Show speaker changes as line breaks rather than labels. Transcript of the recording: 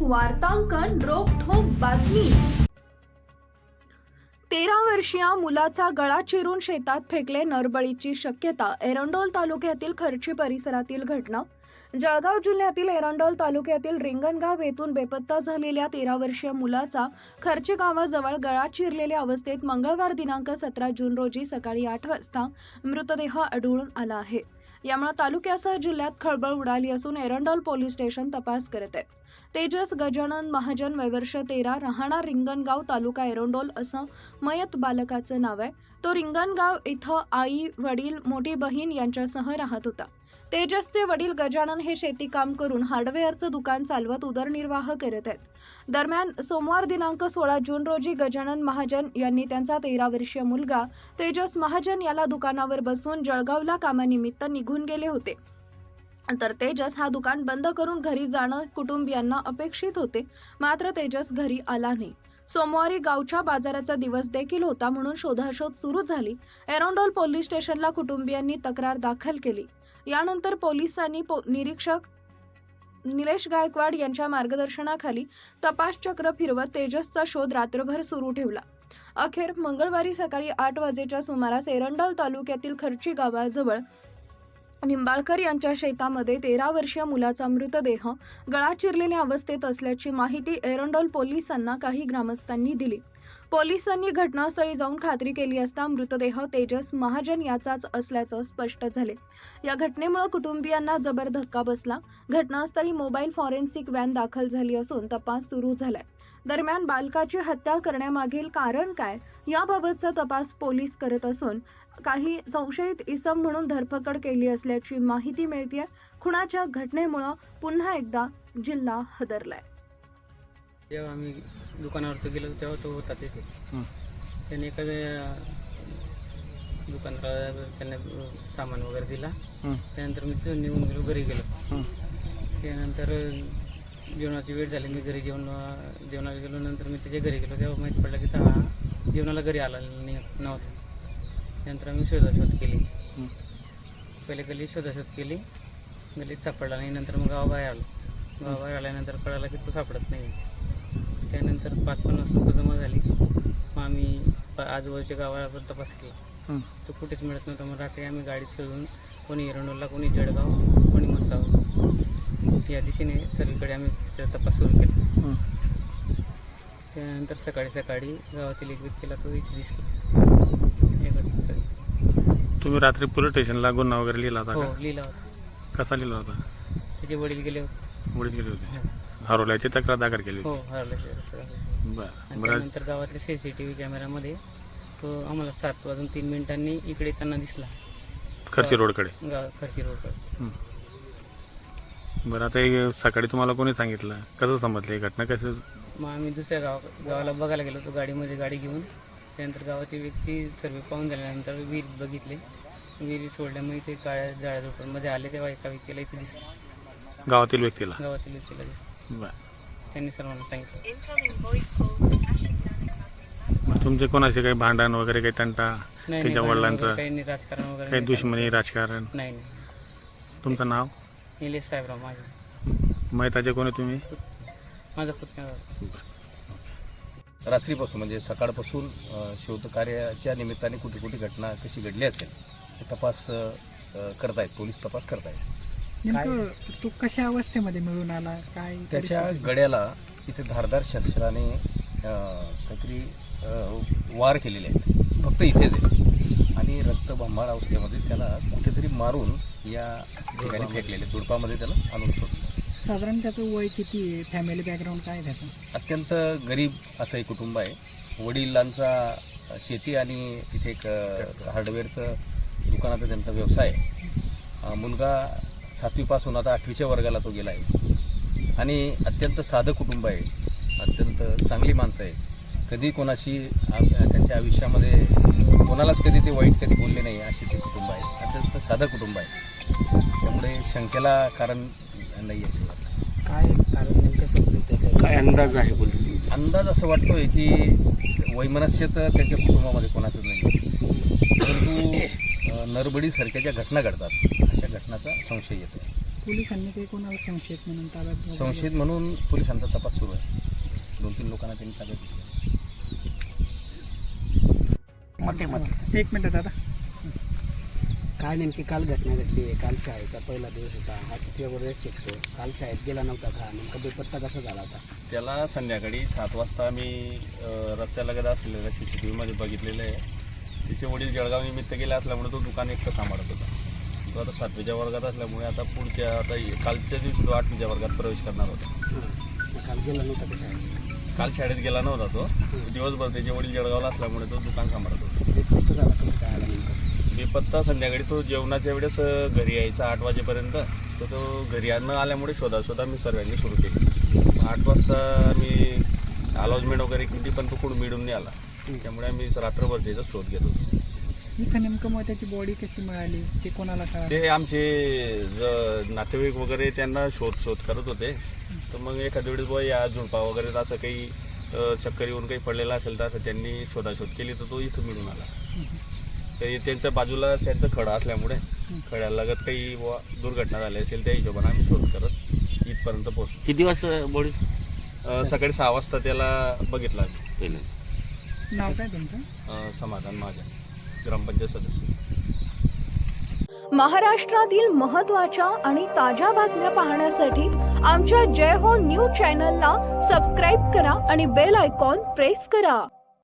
वार्तांकन रोखोक बातमी. तेरा वर्षीय मुलाचा गळा चिरून शेतात फेकले नरबळीची शक्यता एरंडोल तालुक्यातील खर्ची परिसरातील घटना. जळगाव जिल्ह्यातील एरंडोल तालुक्यातील रिंगणगाव येथून बेपत्ता झालेल्या तेरा वर्षीय मुलाचा खर्ची गावाजवळ गळा चिरलेल्या अवस्थेत मंगळवार दिनांक सतरा जून रोजी सकाळी आठ वाजता मृतदेह आढळून आला आहे. यामुळे तालुक्यासह जिल्ह्यात खळबळ उडाली असून एरंडोल पोलीस स्टेशन तपास करत आहे तेजस गजानन महाजन वैवर्ष तेरा राहणार रिंगणगाव तालुका एरंडोल असं मयत बालकाचं नाव आहे. तो रिंगणगाव इथं आई वडील मोठी बहीण यांच्यासह राहत होता. तेजसचे वडील गजानन हे शेती काम करून हार्डवेअरचं दुकान चालवत उदरनिर्वाह करत आहेत. दरम्यान सोमवार दिनांक सोळा जून रोजी गजानन महाजन यांनी त्यांचा तेरा वर्षीय मुलगा तेजस महाजन याला दुकानावर बसवून जळगावला कामानिमित्त निघून गेले होते. तर तेजस हा दुकान बंद करून घरी जाणं कुटुंबियांना अपेक्षित होते. मात्र तेजस घरी आला नाही. सोमवारी गावच्या बाजाराचा दिवस देखील होता म्हणून शोधाशोध सुरू झाली. एरोंडोल पोलीस स्टेशनला कुटुंबियांनी तक्रार दाखल केली. यानंतर पोलिसांनी पो निरीक्षक निलेश गायकवाड यांच्या मार्गदर्शनाखाली तपास चक्र फिरवत तेजसचा शोध रात्रभर सुरू ठेवला. अखेर मंगळवारी सकाळी आठ वाजेच्या सुमारास एरंडोल तालुक्यातील खर्ची गावाजवळ निंबाळकर यांच्या शेतामध्ये तेरा वर्षीय मुलाचा मृतदेह गळा चिरलेल्या अवस्थेत असल्याची माहिती एरंडोल पोलिसांना काही ग्रामस्थांनी दिली. पोलिसांनी घटनास्थळी जाऊन खात्री केली असता मृतदेह तेजस महाजन याचाच असल्याचं स्पष्ट झाले. या घटनेमुळे कुटुंबियांना जबर धक्का बसला. घटनास्थळी मोबाईल फॉरेन्सिक व्हॅन दाखल झाली असून तपास सुरू झालाय. दरम्यान बालकाची हत्या करण्यामागील कारण काय याबाबतचा तपास पोलीस करत असून काही संशयित इसम म्हणून धरपकड केली असल्याची माहिती मिळते खुणाच्या घटनेमुळं पुन्हा एकदा जिल्हा हदरलाय.
जेव्हा आम्ही दुकानावरती गेलो तेव्हा तो होता तिथे. त्याने एखाद्या दुकानदार त्यांना सामान वगैरे दिला. त्यानंतर मी तिथून निघून गेलो घरी गेलो. त्यानंतर जेवणाची वेळ झाली मी घरी जेवण जेवणाला गेलो. नंतर मी त्याच्या घरी गेलो. तेव्हा माहिती पडलं की हा जेवणाला घरी आला नाही नव्हता. त्यानंतर आम्ही शोधाशोध केली. पहिले गल्ली शोधाशोध केली. गल्लीत सापडला नाही. नंतर मग गावाबाहेर आलो. गावाबाहेर आल्यानंतर कळालं की तो सापडत नाही. त्यानंतर पाच पन्नास लोकं जमा झाली. मग आम्ही प- आजूबाजूच्या गावाला तपास केला
हं.
तो कुठेच मिळत नव्हता. मग रात्री आम्ही गाडी शोधून कोणी एरंडोला कोणी जळगाव कोणी मसाव या दिशेने सगळीकडे आम्ही त्याचा तपास सुरू केला.
हं.
त्यानंतर सकाळी सकाळी गावातील एक व्यक्तीला तो इथे दिसला. हे घटना सगळी.
तुम्ही रात्री पोलीस स्टेशनला गुन्हा वगैरे लिहिला होता
हो लिहिला होता.
कसा लिहिला होता?
त्याचे वडील गेले होते.
वडील गेले होते. हरवल्याची तक्रार दाखल केली
हो
होती.
हरवले
बरं
आणि
बरं.
त्यानंतर गावातल्या सी सी टी व्ही कॅमेऱ्यामध्ये तो आम्हाला सात वाजून तीन मिनिटांनी इकडे त्यांना दिसला.
खर्ची रोडकडे.
गाव खर्ची रोडवर
बरं आता हे सकाळी तुम्हाला कोणी सांगितलं? कसं समजलं ही घटना? कसं
मग आम्ही दुसऱ्या गाव गावाला बघायला गेलो तो गाडीमध्ये गाडी घेऊन. त्यानंतर गावाची व्यक्ती सर्व पाहून झाल्यानंतर विहीर बघितले. विहिरी सोडल्यामुळे ते काळ्या जाळ्या झोपडमध्ये आले तेव्हा एका व्यक्तीला इथे दिसलं.
गावातील व्यक्तीला?
गावातील व्यक्तीला दिसलं. त्यांनी सर्वांना सांगितलं.
मग तुमचे कोणाचे काही भांडण वगैरे काही तंटा त्याच्या वडिलांचं?
काही राजकारण वगैरे
काही
नाही,
दुश्मनी राजकारण?
नाही. नाही
तुमचं नाव?
निलेश साहेबराव माझे.
मैताचे कोणी तुम्ही?
माझा पुतण्या
रात्रीपासून म्हणजे सकाळपासून शोधकार्याच्या निमित्ताने कुठे कुठे घटना कशी घडली असेल हे तपास करतायत पोलीस तपास करतायत.
नेमकं तो कशा अवस्थेमध्ये मिळून आला? काय
त्याच्या? गड्याला तिथे धारदार शस्त्राने काहीतरी वार केलेले आहेत. फक्त इथेच आहे आणि रक्तबंबाळ अवस्थेमध्ये त्याला कुठेतरी मारून या ठिकाणी फेकलेले झुडपामध्ये त्याला आणून सोडलं
साधारण त्याचं वय किती आहे? फॅमिली बॅकग्राऊंड काय त्याचं?
अत्यंत गरीब असं एक कुटुंब आहे. वडिलांचा शेती आणि तिथे एक हार्डवेअरचं दुकानाचा त्यांचा व्यवसाय आहे. मुलगा सातवीपासून आता आठवीच्या वर्गाला तो गेला आहे. आणि अत्यंत साधं कुटुंब आहे. अत्यंत चांगली माणसं आहे कधी कोणाशी आ- त्यांच्या आयुष्यामध्ये कोणालाच कधी ते वाईट कधी बोलले नाही अशी ते कुटुंब आहे. अत्यंत साधं कुटुंब आहे. त्यामुळे शंकेला कारण नाही आहे.
काय कारण नेमकं समजतं
काय अंदाज आहे बोलतो
अंदाज असं वाटतोय की वैमनस्य तर त्यांच्या कुटुंबामध्ये कोणाचंच नाही परंतु नरबडीसारख्या ज्या घटना घडतात. अशा घटनाचा संशय येतो.
पोलिसांनी काही कोणाला संशयित म्हणून ताब्यात वगैरे-
संशयित म्हणून पोलिसांचा तपास सुरू आहे. दोन तीन लोकांना त्यांनी ताब्यात घेतलं.
एक मिनिट दादा.
काय नेमकी काल घटना घडली आहे? काल शाळेचा पहिला दिवस होता. हा किती वेळेस शिकतो काल शाळेत गेला नव्हता का? नेमका बेपत्ता कसा झाला होता?
त्याला संध्याकाळी सात वाजता आम्ही अ, रस्त्यालगत असलेल्या सी सी टी व्हीमध्ये बघितलेलं आहे. तिचे वडील जळगाव निमित्त गेले असल्यामुळे तो दुकान एकटं सांभाळत होता. तो आता सातवीच्या वर्गात असल्यामुळे आता पुढच्या आता कालच्या दिवशी तो आठवीच्या वर्गात प्रवेश करणार होता.
काल गेला नव्हता का शाळेत?
काल शाळेत गेला नव्हता तो. दिवसभर त्याचे वडील जळगावला असल्यामुळे तो दुकान सांभाळत होता.
बेपत्ता
संध्याकाळी तो जेवणाच्या वेळेस घरी यायचा आठ वाजेपर्यंत. तर तो घरी न आल्यामुळे शोधा शोधा मी सर्वांनी सुरू केली. आठ वाजता मी अलॉजमेंट वगैरे केली पण तो कुठं मिळून नाही आला. त्यामुळे आम्ही रात्रभर त्याचा शोध घेत होतो.
इथं नेमकं मग त्याची बॉडी कशी मिळाली? ते कोणाला कळालं?
ते आमचे ज नातेवाईक वगैरे त्यांना शोध शोध करत होते. तर मग एखाद्या वेळेस बुवा या झुडपा वगैरे असं काही अ, चक्कर येऊन काही पडलेला असेल तर असं त्यांनी शोधाशोध केली तर तो इथं मिळून आला. ते त्यांच्या बाजूला त्यांचं खडा असल्यामुळे खड्यालगत काही बुवा दुर्घटना झाली असेल त्या हिशोबाने आम्ही शोध करत इथपर्यंत पोहोचलो.
किती वाजता बॉडी
अ, सकाळी सहा वाजता त्याला बघितलं आम्ही.
पहिलं
नाव काय तुमचं?
समाधान माझ्या ग्रामपंचायत सदस्य.
महाराष्ट्रातील महत्त्वाच्या आणि ताज्या बातम्या पाहण्यासाठी आमच्या जय हो न्यूज चॅनलला सबस्क्राईब करा आणि बेल आयकॉन प्रेस करा.